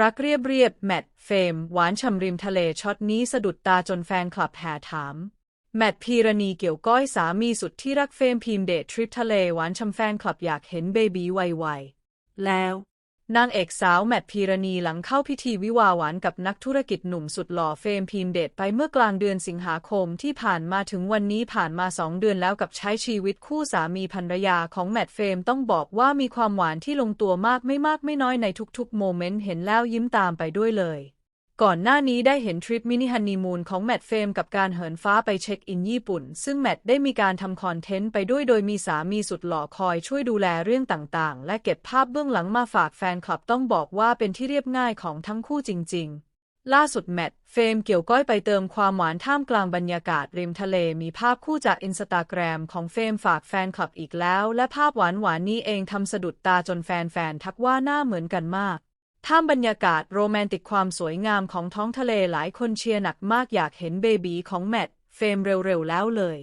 รักเรียบเรียบแมทเฟมหวานฉ่ำริมทะเลช็อตนี้สะดุดตาจนแฟนคลับแห่ถาม แมทพีรณีเกี่ยวก้อยสามีสุดที่รักเฟมพิมเดททริปทะเลหวานฉ่ำแฟนคลับอยากเห็นเบบีไวๆแล้ว นางเอกสาวแมทพีรณีหลังเข้าพิธีวิวาหวานกับนักธุรกิจหนุ่มสุดหล่อเฟมพีมพ์เดทไปเมื่อกลางเดือนสิงหาคมที่ผ่านมาถึงวันนี้ผ่านมาสองเดือนแล้วกับใช้ชีวิตคู่สามีภรรยาของแมทเฟมต้องบอกว่ามีความหวานที่ลงตัวมากไม่มากไม่น้อยในทุกๆ โมเมนต์เห็นแล้วยิ้มตามไปด้วยเลย ก่อนหน้านี้ได้เห็นทริปมินิฮันนีมูนของแมทเฟมกับการเหินฟ้าไปเช็คอินญี่ปุ่น ซึ่งแมทได้มีการทำคอนเทนต์ไปด้วยโดยมีสามีสุดหล่อคอยช่วยดูแลเรื่องต่างๆ และเก็บภาพเบื้องหลังมาฝากแฟนคลับต้องบอกว่าเป็นที่เรียบง่ายของทั้งคู่จริง ๆล่าสุดแมทเฟมเกี่ยวก้อยไปเติมความหวานท่ามกลางบรรยากาศริมทะเลมีภาพคู่จากอินสตาแกรมของเฟมฝากแฟนคลับอีกแล้ว และภาพหวานๆนี้เองทำสะดุดตาจนแฟนๆทักว่าหน้าเหมือนกันมาก ท่ามบรรยากาศโรแมนติกความสวยงามของท้องทะเลหลายคนเชียร์หนักมากอยากเห็นเบบีของแมทเฟมเร็วๆแล้วเลย